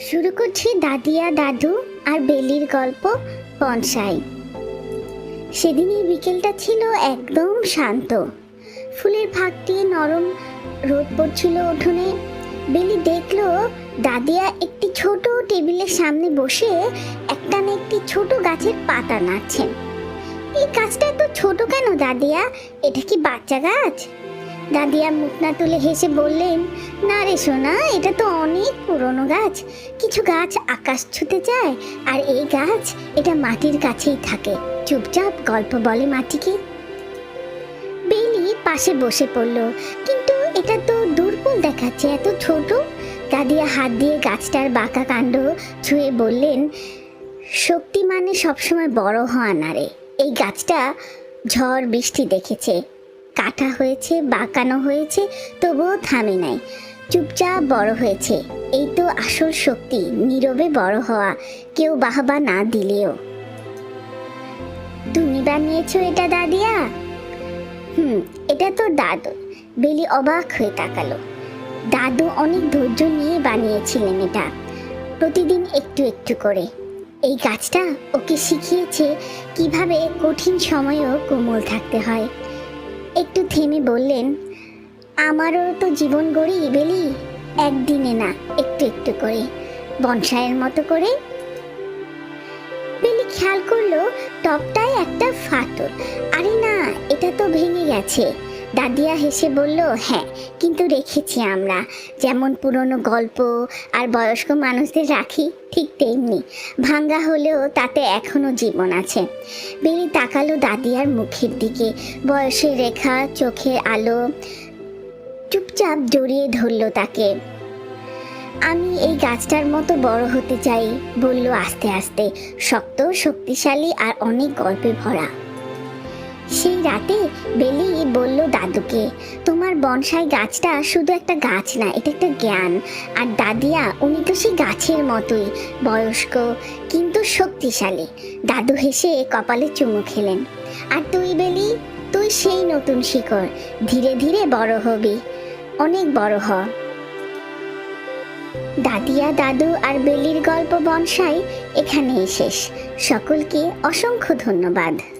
শুরু করছি দাদিয়া, দাদু আর বেলির গল্প বনসাই। সেদিনই বিকেলটা ছিল একদম শান্ত। ফুলের ফাঁক দিয়ে নরম রোদ পড়ছিল উঠোনে। বেলি দেখল দাদিয়া একটি ছোট টেবিলের সামনে বসে একটা না একটি ছোট গাছের পাতা নাড়ছেন এই গাছটা এত ছোট কেন দাদিয়া? এটা কি বাচ্চা গাছ? দাদিয়া মুখ না তুলে হেসে বললেন, না রে সোনা, এটা তো অনেক পুরনো গাছ। কিছু গাছ আকাশ ছুতে যায় আর এই গাছ এটা মাটির কাছেই থাকে। চুপচাপ গল্প বলে মাটিকে। বেলি পাশে বসে পড়ল, কিন্তু এটা তো দুর্বল দেখাচ্ছে, এত ছোট। দাদিয়া হাত দিয়ে গাছটার বাঁকা কাণ্ড ছুঁয়ে বললেন, শক্তি মানে সবসময় বড় হওয়া না রে। এই গাছটা ঝড় বৃষ্টি দেখেছে। কাটা হয়েছে, বাঁকানো হয়েছে, তবুও থামে নাই। চুপচাপ বড় হয়েছে। এই তো আসল শক্তি, নীরবে বড় হওয়া, কেউ বাহবা না দিলেও। তুমি বানিয়েছো এটা, দাদিয়া? হুম, এটা তো দাদু। বেলি অবাক হয়ে তাকালো। দাদু অনেক ধৈর্য নিয়ে বানিয়েছিলেন এটা। প্রতিদিন একটু একটু করে। এই গাছটা ওকে শিখিয়েছে কীভাবে কঠিন সময়েও কোমল থাকতে হয়। একটু থেমে বললেন, আমারও তো জীবন গড়ি বেলি, একদিনে না, একটু একটু করে বনসায়ের মতো করে? বেলি খেয়াল করল, টপটায় একটা ফাটল। আরে না, এটা তো ভেঙে গেছে। দাদিয়া হেসে বলল হ্যাঁ কিন্তু রেখেছি আমরা। যেমন পুরনো গল্প আর বয়স্ক মানুষদের রাখি, ঠিক তেমনি। ভাঙ্গা হলেও তাতে এখনও জীবন আছে। বেলি তাকালো দাদিয়ার মুখের দিকে। বয়সের রেখা, চোখের আলো চুপচাপ জড়িয়ে ধরলো তাকে। আমি এই গাছটার মতো বড় হতে চাই, বলল আস্তে আস্তে। শক্ত, শক্তিশালী আর অনেক গল্পে ভরা। সেই রাতে? বেলি বলল দাদুকে তোমার বনসাই গাছটা শুধু একটা গাছ না, এটা একটা জ্ঞান। আর দাদিয়া, উনি তো সেই গাছের মতোই, বয়স্ক, কিন্তু শক্তিশালী। দাদু হেসে কপালে চুমু খেলেন। আর তুই বেলি, তুই সেই নতুন শিকড়, ধীরে ধীরে বড় হবি, অনেক বড় হ। দাদিয়া, দাদু আর বেলির গল্প বনসাই এখানেই শেষ। সকলকে অসংখ্য ধন্যবাদ।